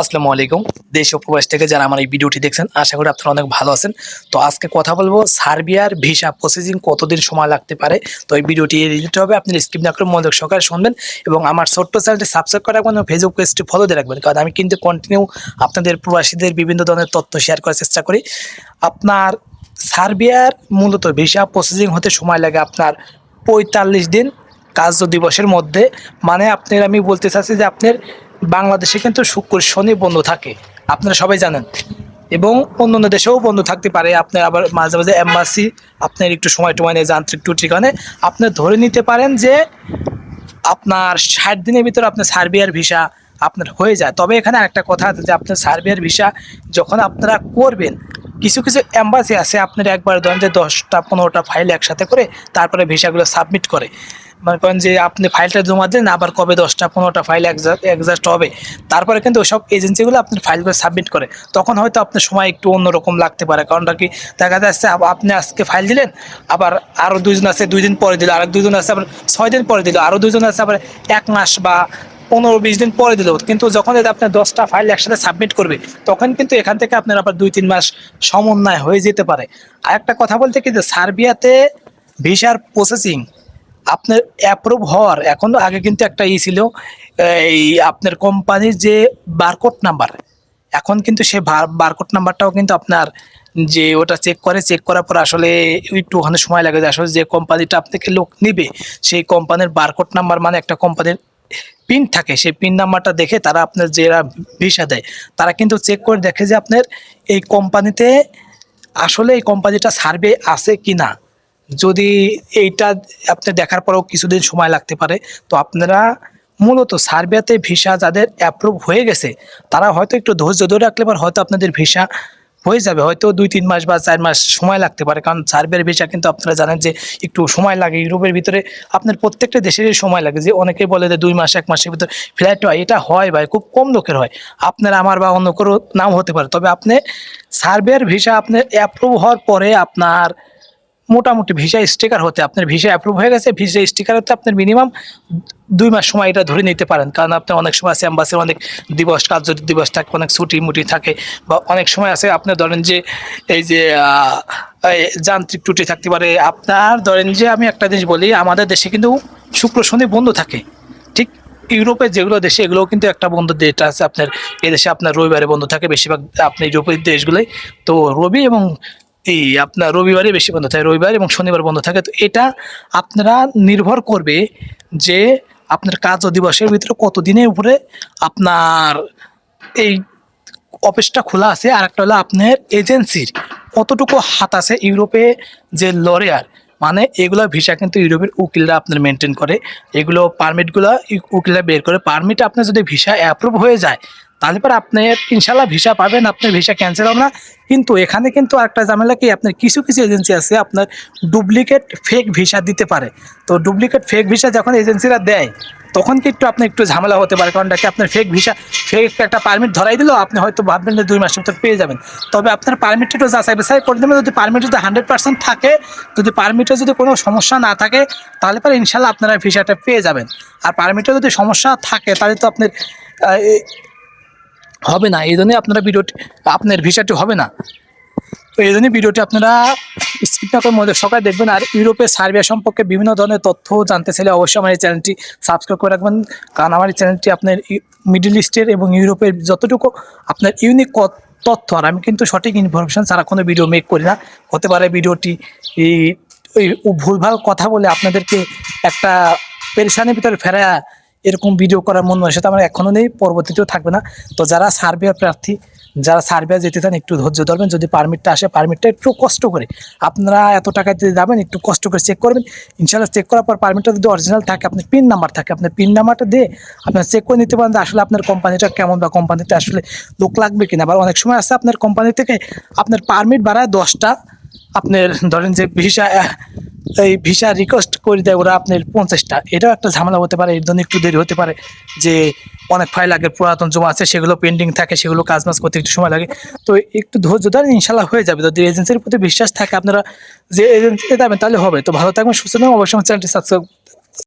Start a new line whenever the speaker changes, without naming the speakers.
আসসালামু আলাইকুম। দেশ ও থেকে যারা আমার এই ভিডিওটি দেখছেন, আশা করি আপনারা অনেক ভালো আছেন। তো আজকে কথা বলব, সার্বিয়ার ভিসা প্রসেসিং কতদিন সময় লাগতে পারে? তো এই ভিডিওটি রিলেটেড হবে আপনি স্কিপ না করে মনোযোগ সহকারে শুনবেন এবং আমার ছোট্ট চ্যানেলটি সাবস্ক্রাইব করে রাখবেন এবং ফেসবুক পেজটি ফলো দিয়ে রাখবেন। কারণ আমি কিন্তু কন্টিনিউ আপনাদের প্রবাসীদের বিভিন্ন ধরনের তথ্য শেয়ার করার চেষ্টা করি। আপনার সার্বিয়ার মূলত ভিসা প্রসেসিং হতে সময় লাগে আপনার পঁয়তাল্লিশ দিন কার্য দিবসের মধ্যে মানে আপনার আমি বলতে চাচ্ছি যে আপনার বাংলাদেশে কিন্তু শুক্র শনি বন্ধ থাকে, আপনারা সবাই জানেন। এবং অন্য অন্য দেশেও বন্ধ থাকতে পারে, আপনার আবার মাঝে মাঝে এম্বাসি আপনার একটু সময় টময় নেই যান্ত্রিক ত্রুটির কারণে আপনি ধরে নিতে পারেন যে আপনার ষাট দিনের ভিতরে আপনার সার্বিয়ার ভিসা আপনার হয়ে যায়। তবে এখানে একটা কথা আছে যে আপনার সার্বিয়ার ভিসা যখন আপনারা করবেন, কিছু কিছু এম্বাসি আছে, আপনার একবার ধরেন যে দশটা, পনেরোটা ফাইল একসাথে করে তারপরে ভিসাগুলো সাবমিট করে। মনে করেন যে আপনি ফাইলটা জমা দেন আবার কবে দশটা, পনেরোটা ফাইল একজাস্ট হবে, তারপরে কিন্তু ওসব এজেন্সিগুলো আপনার ফাইলগুলো সাবমিট করে। তখন হয়তো আপনার সময় একটু অন্যরকম লাগতে পারে, কারণটা কি? দেখা যাচ্ছে আপনি আজকে ফাইল দিলেন, আবার আরও দুজন আছে, দুই দিন পরে দিল, আরেক দুজন আছে, আবার ছয় দিন পরে দিল আরও দুজন আছে, আবার এক মাস বা পনেরো, বিশ দিন পরে দিল। কিন্তু যখন এটা আপনার দশটা ফাইল একসাথে সাবমিট করবে, তখন কিন্তু এখান থেকে আপনার আবার দুই, তিন মাস সমন্বয় হয়ে যেতে পারে। আর একটা কথা বলতে কি? যে সার্বিয়াতে ভিসার প্রসেসিং আপনার অ্যাপ্রুভ হওয়ার, এখন আগে কিন্তু একটা ই ছিল, এই আপনার কোম্পানির যে বারকোড নাম্বার এখন কিন্তু সে বারকোড নাম্বারটাও কিন্তু আপনার যে ওটা চেক করে চেক করার পর আসলে একটু ওখানে সময় লাগে যে আসলে যে কোম্পানিটা আপনাকে লোক নেবে, সেই কোম্পানির বারকোড নাম্বার মানে একটা কোম্পানির পিন থাকে, সেই পিন নাম্বারটা দেখে তারা আপনার যারা ভিসা দেয়, তারা কিন্তু চেক করে দেখে যে আপনার এই কোম্পানিতে আসলে এই কোম্পানিটা সার্ভে আছে কি না যদি এইটা আপনি দেখার পরেও কিছুদিন সময় লাগতে পারে, তো আপনারা মূলত সার্বিয়াতে ভিসা যাদের অ্যাপ্রুভ হয়ে গেছে, তারা হয়তো একটু ধৈর্য ধরে রাখলে পর হয়তো আপনাদের ভিসা হয়ে যাবে। হয়তো দুই, তিন মাস বা চার মাস সময় লাগতে পারে, কারণ সার্বিয়ার ভিসা কিন্তু আপনারা জানেন যে একটু সময় লাগে। ইউরোপের ভিতরে আপনার প্রত্যেকটা দেশেরই সময় লাগে যে অনেকেই বলে যে দুই মাস, এক মাসের ভিতরে ফ্লাইট হয়। এটা হয় ভাই, খুব কম লোকের হয়। আপনার আমার বা অন্য কারও নাম হতে পারে। তবে আপনি সার্বিয়ার ভিসা আপনার অ্যাপ্রুভ হওয়ার পরে আপনার মোটামুটি ভিসা স্টিকার হতে আপনার ভিসা অ্যাপ্রুভ হয়ে গেছে। ভিসা স্টিকার হতে আপনার মিনিমাম দুই মাস সময় এটা ধরে নিতে পারেন। কারণ আপনার অনেক সময় আছে অ্যাম্বাসির অনেক দিবস কার্য দিবস থাকে, অনেক ছুটি মুটি থাকে বা অনেক সময় আছে, আপনি ধরেন যে এই যে যান্ত্রিক ত্রুটি থাকতে পারে। আপনার ধরেন যে আমি একটা জিনিস বলি, আমাদের দেশে কিন্তু শুক্র, শনি, বন্ধ থাকে। ঠিক ইউরোপের যেগুলো দেশে, এগুলোও কিন্তু একটা বন্ধ ডেট আছে। আপনার এদেশে আপনার রবিবারে বন্ধ থাকে, বেশিরভাগ আপনার ইউরোপের দেশগুলোই তো রবি এবং এই আপনার রবিবারে বেশি বন্ধ থাকে, রবিবার এবং শনিবার বন্ধ থাকে। তো এটা আপনারা নির্ভর করবে যে আপনার কাজ দিবসের ভিতরে কত দিনের উপরে আপনার এই অফিসটা খোলা আছে। আর একটা হলো আপনার এজেন্সির কতটুকু হাত আছে ইউরোপে যে লরিয়ার মানে এগুলো ভিসা কিন্তু ইউরোপের উকিলরা আপনার মেনটেন করে। এগুলো পারমিটগুলো উকিলরা বের করে। পারমিট আপনার যদি ভিসা অ্যাপ্রুভ হয়ে যায় তাহলে পরে আপনি ইনশাল্লাহ ভিসা পাবেন, আপনার ভিসা ক্যান্সেল হবে না। কিন্তু এখানে কিন্তু একটা ঝামেলা কি, আপনার কিছু কিছু এজেন্সি আছে, আপনার ডুপ্লিকেট ফেক ভিসা দিতে পারে। তো ডুপ্লিকেট ফেক ভিসা যখন এজেন্সিরা দেয়, তখন কি একটু আপনার একটু ঝামেলা হতে পারে, কারণ কি আপনার ফেক ভিসা ফেক একটা পারমিট ধরাই দিলেও আপনি হয়তো ভাববেন যে দুই মাসের ভিতর পেয়ে যাবেন। তবে আপনার পারমিটটা একটু যাচাই বাছাই করে দেবেন যদি পারমিট যদি হান্ড্রেড পার্সেন্ট থাকে, যদি পারমিটে যদি কোনো সমস্যা না থাকে, তাহলে পরে ইনশাল্লাহ আপনারা ভিসাটা পেয়ে যাবেন। আর পারমিটে যদি সমস্যা থাকে, তাহলে তো আপনার হবে না, এই জন্যই আপনারা ভিডিওটি আপনার ভিসাটি হবে না। তো এই জন্যই ভিডিওটি আপনারা স্কিপ না করে মধ্যে সকালে দেখবেন আর ইউরোপের সার্বিয়া সম্পর্কে বিভিন্ন ধরনের তথ্য জানতে চাইলে অবশ্যই আমার এই চ্যানেলটি সাবস্ক্রাইব করে রাখবেন। কারণ আমার এই চ্যানেলটি আপনার মিডল ইস্টের এবং ইউরোপের যতটুকু আপনার ইউনিক তথ্য, আর আমি কিন্তু সঠিক ইনফরমেশান ছাড়া কোনো ভিডিও মেক করি না। হতে পারে ভিডিওটি এই ওই ভুলভাল কথা বলে আপনাদেরকে একটা পেরেশানির ভিতরে ফেরা এরকম ভিডিও করার মন সেটা আমার এখনও নেই, পরবর্তীতেও থাকবে না। তো যারা সার্বিয়া প্রার্থী, যারা সার্বিয়া যেতে চান, একটু ধৈর্য ধরবেন। যদি পারমিটটা আসে পারমিটটা একটু কষ্ট করে। আপনারা এত টাকা দিয়ে যাবেন, একটু কষ্ট করে চেক করবেন। ইনশাল্লাহ চেক করার পর পারমিটটা যদি অরিজিনাল থাকে, আপনার পিন নাম্বার থাকে, আপনার পিন নাম্বারটা দিয়ে আপনার চেক করে নিতে পারেন যে আসলে আপনার কোম্পানিটা কেমন বা কোম্পানিতে আসলে লোক লাগবে কিনা। আবার অনেক সময় আছে আপনার কোম্পানি থেকে আপনার পারমিট বাড়ায় দশটা। আপনার ধরেন যে ভিসা এই ভিসা রিকোয়েস্ট করে দেয় ওরা আপনার পঞ্চাশটা। এটাও একটা ঝামেলা হতে পারে, এর জন্য একটু দেরি হতে পারে যে অনেক ফাইল আগের পুরাতন জমা আছে, সেগুলো পেন্ডিং থাকে, সেগুলো কাজ মাস করতে একটু সময় লাগে। তো একটু ধৈর্য ধরেন ইনশাল্লাহ হয়ে যাবে। যদি এজেন্সির প্রতি বিশ্বাস থাকে আপনারা, যে এজেন্সিতে যাবেন তাহলে হবে। তো ভালো থাকবেন, সুস্থ অবশ্যই চ্যানেলটি সাবস্ক্রাইব